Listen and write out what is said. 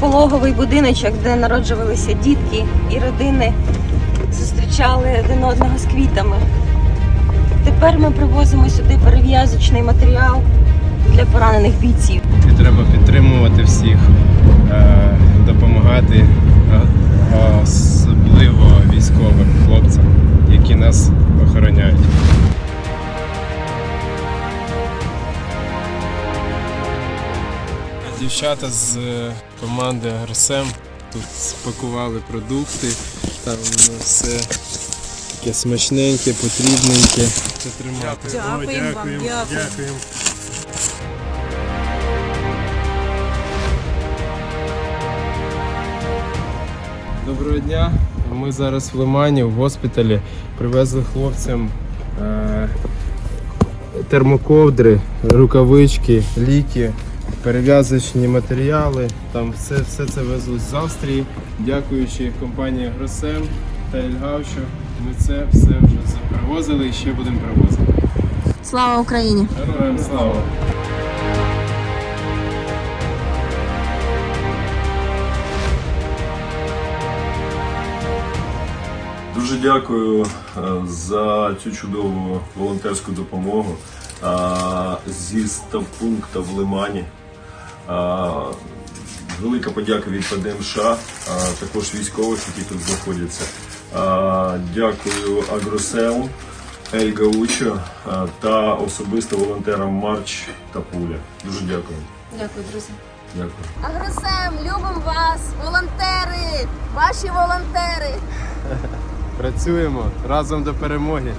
пологовий будиночок, де народжувалися дітки і родини зустрічали один одного з квітами. Тепер ми привозимо сюди перев'язочний матеріал для поранених бійців. Треба підтримувати всіх, е, допомагати, особливо військовим хлопцям, які нас охороняють. Дівчата з е, команди Агросем тут спакували продукти, там все таке смачненьке, потрібненьке. Це тримати. Дякуємо вам, дякуємо. Доброго дня. Ми зараз в Лимані в госпіталі привезли хлопцям е, термоковдри, рукавички, ліки, перев'язочні матеріали. Там все, все це везуть з Австрії. Дякуючи компанії Гросем та Ельгавчу, ми це все вже привозили і ще будемо привозити. Слава Україні! Героям слава! Дуже дякую е, за цю чудову волонтерську допомогу е, зі ставпункту в Лимані. Велика подяка від ПДМШ, а також військових, які тут знаходяться. Дякую Агросел, Ельга Учо е, та особисто волонтерам Марч та Пуля. Дуже дякую. Дякую, друзі. Дякую. Агросем, любимо вас! Волонтери! Ваші волонтери! Працюємо разом до перемоги.